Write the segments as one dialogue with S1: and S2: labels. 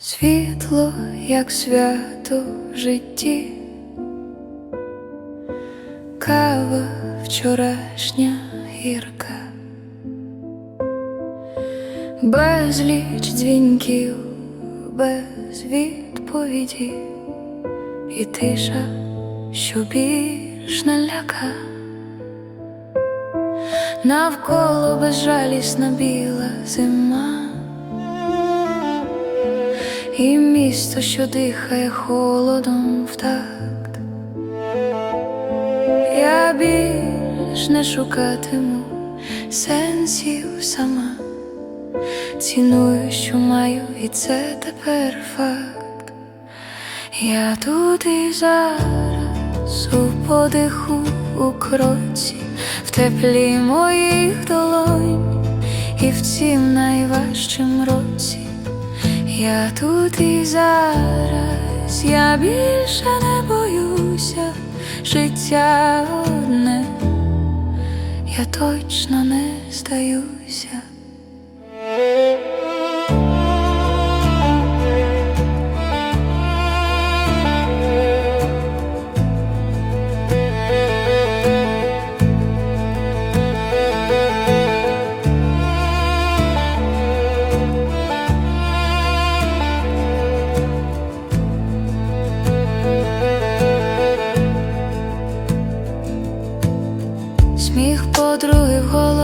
S1: Світло, як свято в житті, кава вчорашня гірка, безліч дзвінків, без відповіді, і тиша, що більш не ляка. Навколо безжалісна біла зима. І місто, що дихає холодом в такт. Я більш не шукатиму сенсів сама, ціную, що маю, і це тепер факт. Я тут і зараз у подиху у кроці, в теплі моїх долонь, і в цім найважчим році. Я тут і зараз, я більше не боюся, життя одне, я точно не здаюся.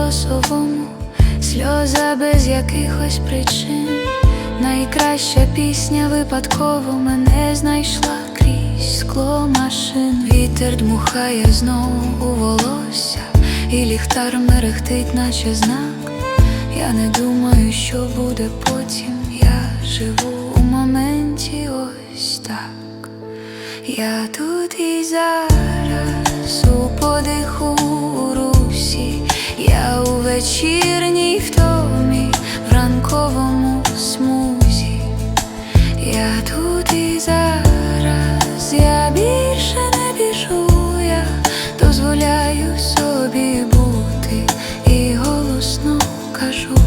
S1: Голосовому, сльоза без якихось причин. Найкраща пісня випадково мене знайшла крізь скло машин. Вітер дмухає знову у волосся, і ліхтар мерехтить, наче знак. Я не думаю, що буде потім. Я живу у моменті ось так. Я тут і зараз у подиху вечірній втомі, в ранковому смузі. Я тут і зараз, я більше не біжу, я дозволяю собі бути і голосно кажу.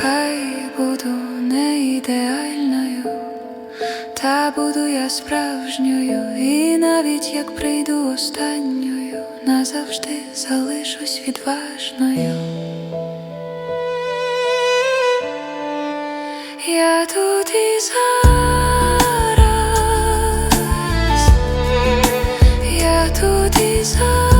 S1: Хай буду не ідеальною, та буду я справжньою, і навіть як прийду останньою, назавжди залишусь відважною. Я тут і зараз, я тут і зараз.